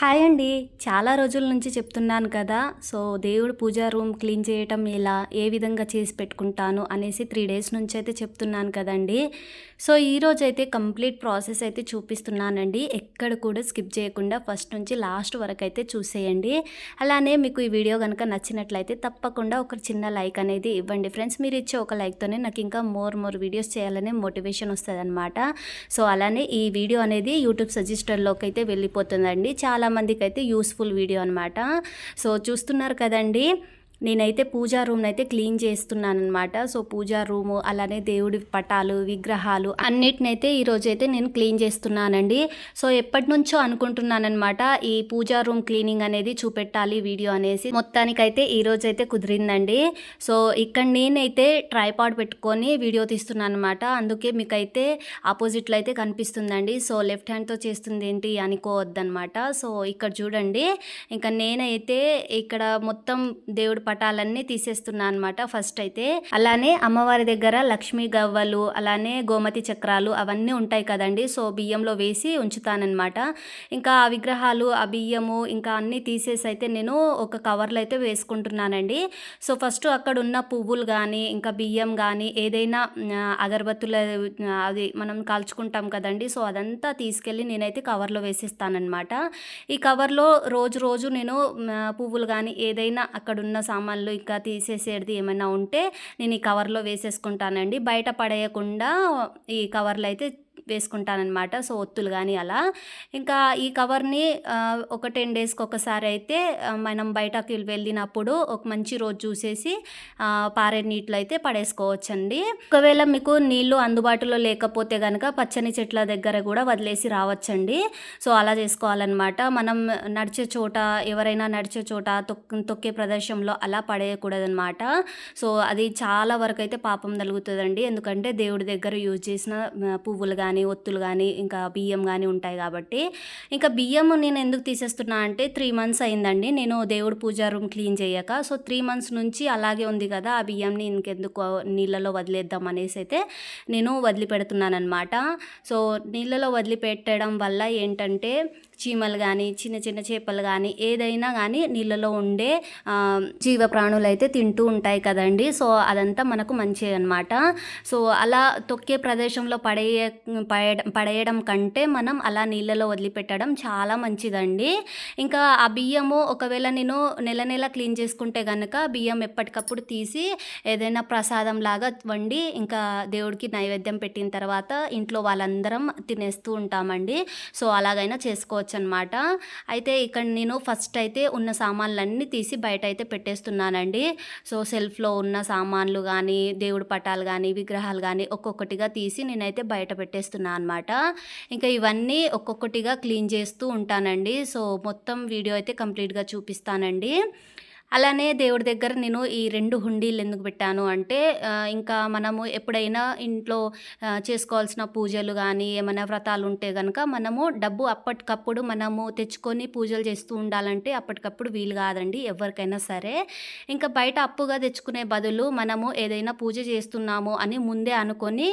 Hi అండి. చాలా రోజుల నుంచి చెప్తున్నాను కదా. సో దేవుడు పూజా రూమ్ క్లీన్ చేయటం ఎలా ఏ విధంగా చేసి పెట్టుకుంటాను అనేసి త్రీ డేస్ నుంచి అయితే చెప్తున్నాను కదండి. సో ఈరోజు అయితే కంప్లీట్ ప్రాసెస్ అయితే చూపిస్తున్నానండి. ఎక్కడ కూడా స్కిప్ చేయకుండా ఫస్ట్ నుంచి లాస్ట్ వరకు అయితే చూసేయండి. అలానే మీకు ఈ వీడియో కనుక నచ్చినట్లయితే తప్పకుండా ఒక చిన్న లైక్ అనేది ఇవ్వండి. ఫ్రెండ్స్ మీరు ఇచ్చే ఒక లైక్తోనే నాకు ఇంకా మోర్ మోర్ వీడియోస్ చేయాలనే మోటివేషన్ వస్తుంది అనమాట సో అలానే ఈ వీడియో అనేది యూట్యూబ్ సజెస్టర్లోకి అయితే వెళ్ళిపోతుందండి. చాలా చాలామందికి అయితే యూస్ఫుల్ వీడియో అనమాట సో చూస్తున్నారు కదండి. నేనైతే పూజా రూమ్ అయితే క్లీన్ చేస్తున్నాను అనమాట సో పూజా రూము అలానే దేవుడి పటాలు విగ్రహాలు అన్నిటినైతే ఈరోజైతే నేను క్లీన్ చేస్తున్నానండి. సో ఎప్పటి నుంచో అనుకుంటున్నానమాట ఈ పూజా రూమ్ క్లీనింగ్ అనేది చూపెట్టాలి వీడియో అనేసి. మొత్తానికైతే ఈ కుదిరిందండి. సో ఇక్కడ నేనైతే ట్రైపాడ్ పెట్టుకొని వీడియో తీస్తున్నాను అనమాట అందుకే మీకైతే ఆపోజిట్లో అయితే కనిపిస్తుందండి. సో లెఫ్ట్ హ్యాండ్తో చేస్తుంది ఏంటి అనుకోవద్దనమాట సో ఇక్కడ చూడండి. ఇంకా నేనైతే ఇక్కడ మొత్తం దేవుడి పటాలన్నీ తీసేస్తున్నా అనమాట ఫస్ట్ అయితే అలానే అమ్మవారి దగ్గర లక్ష్మీ గవ్వలు అలానే గోమతి చక్రాలు అవన్నీ ఉంటాయి కదండి. సో బియ్యంలో వేసి ఉంచుతానమాట ఇంకా ఆ విగ్రహాలు ఆ బియ్యము ఇంకా అన్నీ తీసేసి అయితే నేను ఒక కవర్లో అయితే వేసుకుంటున్నానండి. సో ఫస్ట్ అక్కడ ఉన్న పువ్వులు కానీ ఇంకా బియ్యం కానీ ఏదైనా అగరబత్తుల అది మనం కాల్చుకుంటాం కదండి. సో అదంతా తీసుకెళ్ళి నేనైతే కవర్లో వేసిస్తానమాట ఈ కవర్లో రోజు రోజు నేను పువ్వులు కానీ ఏదైనా అక్కడ ఉన్న సామాన్లు ఇంకా తీసేసేది ఏమైనా ఉంటే నేను ఈ కవర్లో వేసేసుకుంటానండి. బయట పడేయకుండా ఈ కవర్లో అయితే వేసుకుంటానమాట సో ఒత్తులు కానీ అలా. ఇంకా ఈ కవర్ని ఒక టెన్ డేస్కి ఒకసారి అయితే మనం బయటకి వెళ్ళినప్పుడు ఒక మంచి రోజు చూసేసి పారే నీటిలో అయితే పడేసుకోవచ్చండి. ఒకవేళ మీకు నీళ్ళు అందుబాటులో లేకపోతే కనుక పచ్చని చెట్ల దగ్గర కూడా వదిలేసి రావచ్చండి. సో అలా చేసుకోవాలన్నమాట. మనం నడిచే చోట ఎవరైనా నడిచే చోట తొక్కే ప్రదేశంలో అలా పడేయకూడదనమాట సో అది చాలా వరకు అయితే పాపం తగులుతుందండి ఎందుకంటే దేవుడి దగ్గర యూజ్ చేసిన పువ్వులు కానీ కానీ ఒత్తులు కానీ ఇంకా బియ్యం కానీ ఉంటాయి కాబట్టి. ఇంకా బియ్యం నేను ఎందుకు తీసేస్తున్నా అంటే త్రీ మంత్స్ అయిందండి. నేను దేవుడు పూజా రూమ్ క్లీన్ చేయక సో త్రీ మంత్స్ నుంచి అలాగే ఉంది కదా ఆ బియ్యంని ఇంకెందుకు నీళ్ళలో వదిలేద్దాం అనేసి అయితే నేను వదిలిపెడుతున్నాను అనమాట సో నీళ్ళలో వదిలిపెట్టడం వల్ల ఏంటంటే చీమలు కానీ చిన్న చిన్న చేపలు కానీ ఏదైనా కానీ నీళ్ళలో ఉండే జీవ ప్రాణులు అయితే తింటూ ఉంటాయి కదండి. సో అదంతా మనకు మంచిది అనమాట సో అలా తొక్కే ప్రదేశంలో పడేయ పడేయడం కంటే మనం అలా నీళ్ళలో వదిలిపెట్టడం చాలా మంచిదండి. ఇంకా ఆ బియ్యము ఒకవేళ నేను నెల నెల క్లీన్ చేసుకుంటే కనుక బియ్యం ఎప్పటికప్పుడు తీసి ఏదైనా ప్రసాదం లాగా వండి ఇంకా దేవుడికి నైవేద్యం పెట్టిన తర్వాత ఇంట్లో వాళ్ళందరం తినేస్తూ ఉంటామండి. సో అలాగైనా చేసుకోవచ్చు. చేసుకోవచ్చు అనమాట అయితే ఇక్కడ నేను ఫస్ట్ అయితే ఉన్న సామాన్లన్నీ తీసి బయట అయితే పెట్టేస్తున్నానండి. సో సెల్ఫ్లో ఉన్న సామాన్లు కానీ దేవుడు పటాలు కానీ విగ్రహాలు కానీ ఒక్కొక్కటిగా తీసి నేనైతే బయట పెట్టేస్తున్నాను అనమాట ఇంకా ఇవన్నీ ఒక్కొక్కటిగా క్లీన్ చేస్తూ ఉంటానండి. సో మొత్తం వీడియో అయితే కంప్లీట్గా చూపిస్తానండి. అలానే దేవుడి దగ్గర నేను ఈ రెండు హుండీలు ఎందుకు పెట్టాను అంటే ఇంకా మనము ఎప్పుడైనా ఇంట్లో చేసుకోవాల్సిన పూజలు కానీ ఏమైనా వ్రతాలు ఉంటే కనుక మనము డబ్బు అప్పటికప్పుడు మనము తెచ్చుకొని పూజలు చేస్తూ ఉండాలంటే అప్పటికప్పుడు వీలు కాదండి ఎవరికైనా సరే. ఇంకా బయట అప్పుగా తెచ్చుకునే బదులు మనము ఏదైనా పూజ చేస్తున్నాము అని ముందే అనుకొని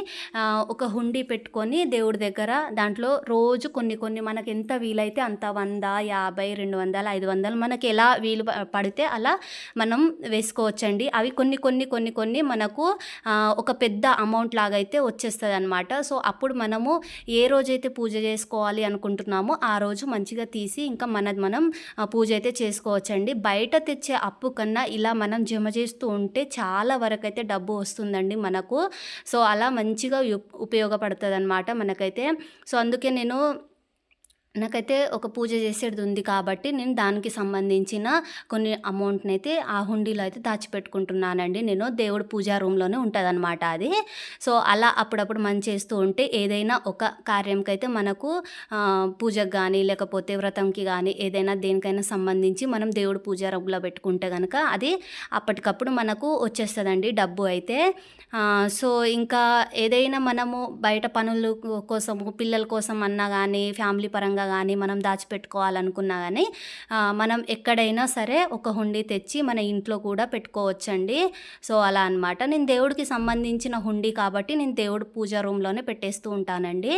ఒక హుండీ పెట్టుకొని దేవుడి దగ్గర దాంట్లో రోజు కొన్ని కొన్ని మనకు ఎంత వీలైతే అంత వంద యాభై రెండు వందలు ఐదు వందలు మనకి ఎలా వీలు పడితే అలా అలా మనం వేసుకోవచ్చండి. అవి కొన్ని కొన్ని కొన్ని కొన్ని మనకు ఒక పెద్ద అమౌంట్ లాగా అయితే వచ్చేస్తుంది అనమాట సో అప్పుడు మనము ఏ రోజైతే పూజ చేసుకోవాలి అనుకుంటున్నామో ఆ రోజు మంచిగా తీసి ఇంకా మనది మనం పూజ అయితే చేసుకోవచ్చండి. బయట తెచ్చే అప్పు కన్నా ఇలా మనం జమ చేస్తూ ఉంటే చాలా వరకు అయితే డబ్బు వస్తుందండి మనకు. సో అలా మంచిగా ఉపయోగపడుతుంది అనమాట మనకైతే. సో అందుకే నేను నాకైతే ఒక పూజ చేసేది ఉంది కాబట్టి నేను దానికి సంబంధించిన కొన్ని అమౌంట్ని అయితే ఆ హుండీలో అయితే దాచిపెట్టుకుంటున్నానండి. నేను దేవుడు పూజా రూమ్లోనే ఉంటుంది అనమాట అది. సో అలా అప్పుడప్పుడు మనం చేస్తూ ఉంటే ఏదైనా ఒక కార్యంకైతే మనకు పూజకు కానీ లేకపోతే వ్రతంకి కానీ ఏదైనా దేనికైనా సంబంధించి మనం దేవుడు పూజా రూమ్లో పెట్టుకుంటే కనుక అది అప్పటికప్పుడు మనకు వచ్చేస్తుందండి డబ్బు అయితే. సో ఇంకా ఏదైనా మనము బయట పనుల కోసము పిల్లల కోసం అన్నా కానీ ఫ్యామిలీ పరంగా కానీ మనం దాచిపెట్టుకోవాలనుకున్నా కానీ మనం ఎక్కడైనా సరే ఒక హుండీ తెచ్చి మన ఇంట్లో కూడా పెట్టుకోవచ్చండి. సో అలా అన్నమాట. నేను దేవుడికి సంబంధించిన హుండీ కాబట్టి నేను దేవుడు పూజా రూమ్లోనే పెట్టేస్తూ ఉంటానండి.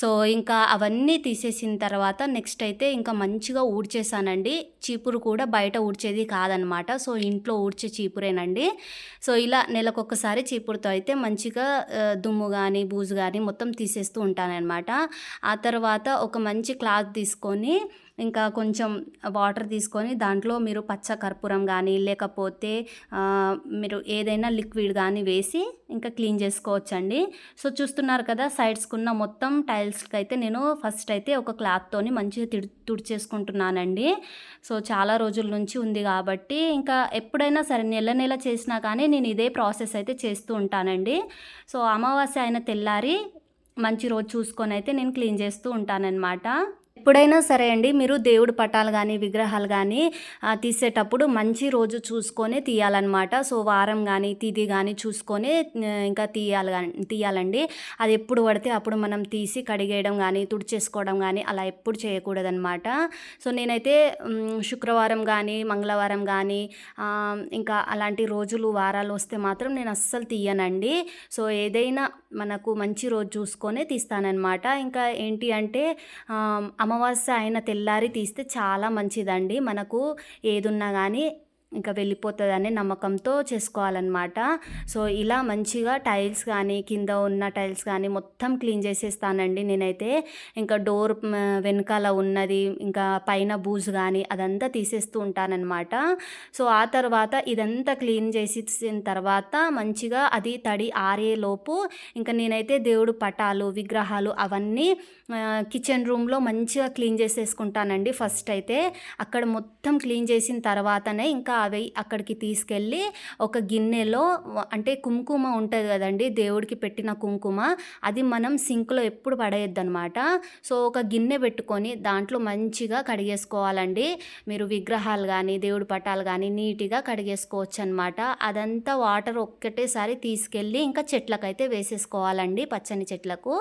సో ఇంకా అవన్నీ తీసేసిన తర్వాత నెక్స్ట్ అయితే ఇంకా మంచిగా ఊడ్చేసానండి చీపురు కూడా బయట ఊడ్చేది కాదనమాట సో ఇంట్లో ఊడ్చే చీపురేనండి. సో ఇలా నెలకొకసారి చీపురుతో అయితే మంచిగా దుమ్ము కానీ బూజు కానీ మొత్తం తీసేస్తూ ఉంటానన్నమాట. ఆ తర్వాత ఒక మంచి క్లాత్ తీసుకొని ఇంకా కొంచెం వాటర్ తీసుకొని దాంట్లో మీరు పచ్చ కర్పూరం కానీ లేకపోతే మీరు ఏదైనా లిక్విడ్ కానీ వేసి ఇంకా క్లీన్ చేసుకోవచ్చండి. సో చూస్తున్నారు కదా సైడ్స్కున్న మొత్తం టైల్స్కి అయితే నేను ఫస్ట్ అయితే ఒక క్లాత్తోని మంచిగా తిడి తుడిచేసుకుంటున్నానండి. సో చాలా రోజుల నుంచి ఉంది కాబట్టి ఇంకా ఎప్పుడైనా సరే నెల నెల చేసినా కానీ నేను ఇదే ప్రాసెస్ అయితే చేస్తూ ఉంటానండి. సో అమావాస్య అయిన తెల్లారి మంచి రోజు చూసుకొని అయితే నేను క్లీన్ చేస్తూ ఉంటానన్నమాట. ఎప్పుడైనా సరే అండి మీరు దేవుడి పటాలు కానీ విగ్రహాలు కానీ తీసేటప్పుడు మంచి రోజు చూసుకొని తీయాలన్నమాట. సో వారం కానీ తిది కానీ చూసుకొని ఇంకా తీయాలి కానీ తీయాలండి. అది ఎప్పుడు పడితే అప్పుడు మనం తీసి కడిగేయడం కానీ తుడిచేసుకోవడం కానీ అలా ఎప్పుడు చేయకూడదన్నమాట. సో నేనైతే శుక్రవారం కానీ మంగళవారం కానీ ఇంకా అలాంటి రోజులు వారాలు వస్తే మాత్రం నేను అస్సలు తీయనండి. సో ఏదైనా మనకు మంచి రోజు చూసుకొని తీస్తానన్నమాట. ఇంకా ఏంటి అంటే అమ్మ అమావాస్య అయిన తెల్లారి తీస్తే చాలా మంచిదండి. మనకు ఏదున్నా కానీ ఇంకా వెళ్ళిపోతుందనే నమ్మకంతో చేసుకోవాలన్నమాట. సో ఇలా మంచిగా టైల్స్ కానీ కింద ఉన్న టైల్స్ కానీ మొత్తం క్లీన్ చేసేస్తానండి నేనైతే. ఇంకా డోర్ వెనకాల ఉన్నది ఇంకా పైన బూజు కానీ అదంతా తీసేస్తూ ఉంటానన్నమాట. సో ఆ తర్వాత ఇదంతా క్లీన్ చేసిన తర్వాత మంచిగా అది తడి ఆరేలోపు ఇంకా నేనైతే దేవుడు పటాలు విగ్రహాలు అవన్నీ కిచెన్ రూమ్లో మంచిగా క్లీన్ చేసేసుకుంటానండి ఫస్ట్ అయితే. అక్కడ మొత్తం క్లీన్ చేసిన తర్వాతనే ఇంకా అవి అక్కడికి తీసుకెళ్ళి ఒక గిన్నెలో అంటే కుంకుమ ఉంటుంది కదండి దేవుడికి పెట్టిన కుంకుమ అది మనం సింక్లో ఎప్పుడు పడేయద్దు అనమాట సో ఒక గిన్నె పెట్టుకొని దాంట్లో మంచిగా కడిగేసుకోవాలండి. మీరు విగ్రహాలు కానీ దేవుడి పటాలు కానీ నీట్గా కడిగేసుకోవచ్చు అనమాట అదంతా వాటర్ ఒక్కటేసారి తీసుకెళ్ళి ఇంకా చెట్లకైతే వేసేసుకోవాలండి పచ్చని చెట్లకు.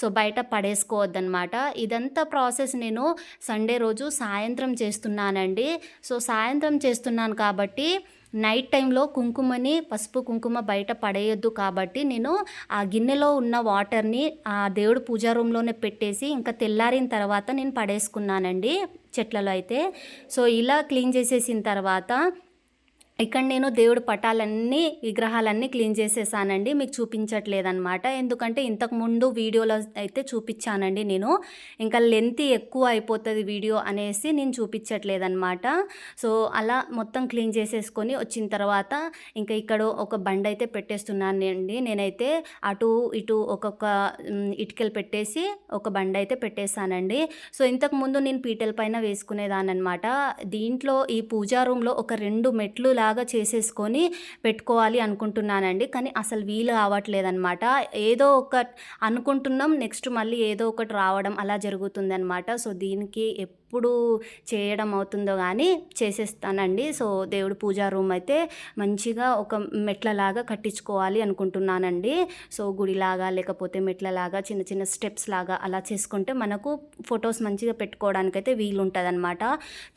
సో బయట పడేసుకోవద్దనమాట. ఇదంతా ప్రాసెస్ నేను సండే రోజు సాయంత్రం చేస్తున్నానండి. సో సాయంత్రం చేస్తున్నాను కాబట్టి కాబట్టి నైట్ టైంలో కుంకుమని పసుపు కుంకుమ బయట పడేయొద్దు కాబట్టి నేను ఆ గిన్నెలో ఉన్న వాటర్ని ఆ దేవుడు పూజా రూమ్లోనే పెట్టేసి ఇంకా తెల్లారిన తర్వాత నేను పడేసుకున్నానండి చెట్లలో అయితే. సో ఇలా క్లీన్ చేసేసిన తర్వాత ఇక్కడ నేను దేవుడి పటాలన్నీ విగ్రహాలన్నీ క్లీన్ చేసేసానండి. మీకు చూపించట్లేదనమాట ఎందుకంటే ఇంతకు ముందు వీడియోలో అయితే చూపించానండి నేను. ఇంకా లెంత్ ఎక్కువ అయిపోతుంది వీడియో అనేసి నేను చూపించట్లేదనమాట సో అలా మొత్తం క్లీన్ చేసేసుకొని వచ్చిన తర్వాత ఇంకా ఇక్కడ ఒక బండ అయితే పెట్టేస్తున్నానండి. నేనైతే అటు ఇటు ఒక్కొక్క ఇటుకలు పెట్టేసి ఒక బండ అయితే పెట్టేశానండి. సో ఇంతకు ముందు నేను పీటల పైన వేసుకునేదాన్ని అనమాట దీంట్లో ఈ పూజా రూమ్లో ఒక రెండు మెట్లు లాగా చేసేసుకొని పెట్టుకోవాలి అనుకుంటున్నానండి. కానీ అసలు వీలు కావట్లేదన్నమాట ఏదో ఒక అనుకుంటున్నాం నెక్స్ట్ మళ్ళీ ఏదో ఒకటి రావడం అలా జరుగుతుందన్నమాట. సో దీనికి ఎప్పుడు చేయడం అవుతుందో కానీ చేసేస్తానండి. సో దేవుడు పూజా రూమ్ అయితే మంచిగా ఒక మెట్లలాగా కట్టించుకోవాలి అనుకుంటున్నానండి. సో గుడిలాగా లేకపోతే మెట్లలాగా చిన్న చిన్న స్టెప్స్ లాగా అలా చేసుకుంటే మనకు ఫొటోస్ మంచిగా పెట్టుకోవడానికైతే వీలుంటుందన్నమాట.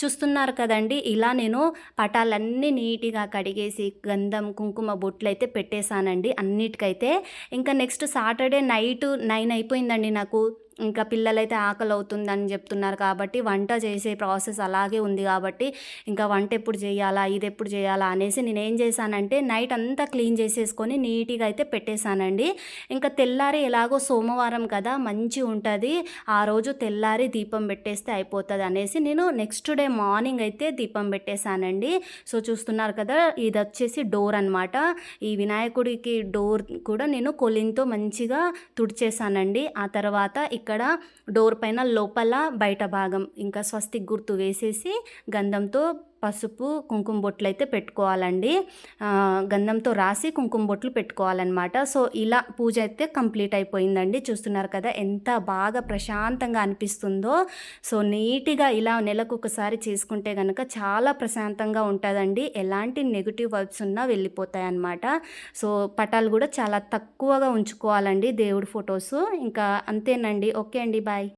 చూస్తున్నారు కదండి ఇలా నేను పటాలన్నీ నీట్గా కడిగేసి గంధం కుంకుమ బొట్లు అయితే పెట్టేశానండి అన్నిటికైతే. ఇంకా నెక్స్ట్ సాటర్డే నైట్ నైన్ అయిపోయిందండి నాకు. ఇంకా పిల్లలైతే ఆకలి అవుతుందని చెప్తున్నారు కాబట్టి వంట చేసే ప్రాసెస్ అలాగే ఉంది కాబట్టి ఇంకా వంట ఎప్పుడు చేయాలా ఇది ఎప్పుడు చేయాలా అనేసి నేను ఏం చేశానంటే నైట్ అంతా క్లీన్ చేసేసుకొని నీట్గా అయితే పెట్టేశానండి. ఇంకా తెల్లారి ఎలాగో సోమవారం కదా మంచి ఉంటుంది. ఆ రోజు తెల్లారి దీపం పెట్టేస్తే అయిపోతుంది అనేసి నేను నెక్స్ట్ డే మార్నింగ్ అయితే దీపం పెట్టేశానండి. సో చూస్తున్నారు కదా ఇది వచ్చేసి డోర్ అనమాట ఈ వినాయకుడికి డోర్ కూడా నేను కొలిన్తో మంచిగా తుడిచేసానండి ఆ తర్వాత ఇక్కడ డోర్ పైన లోపల బయట భాగం. ఇంకా స్వస్తిక్ గుర్తు వేసేసి గంధంతో పసుపు కుంకుమ బొట్లు అయితే పెట్టుకోవాలండి గంధంతో రాసి కుంకుమ బొట్లు పెట్టుకోవాలన్నమాట. సో ఇలా పూజ అయితే కంప్లీట్ అయిపోయిందండి. చూస్తున్నారు కదా ఎంత బాగా ప్రశాంతంగా అనిపిస్తుందో. సో నీట్గా ఇలా నెలకు ఒకసారి చేసుకుంటే కనుక చాలా ప్రశాంతంగా ఉంటుందండి. ఎలాంటి నెగిటివ్ వైబ్స్ ఉన్నా వెళ్ళిపోతాయి అన్నమాట సో పటాలు కూడా చాలా తక్కువగా ఉంచుకోవాలండి దేవుడి ఫొటోస్. ఇంకా అంతేనండి. ఓకే అండి. బాయ్.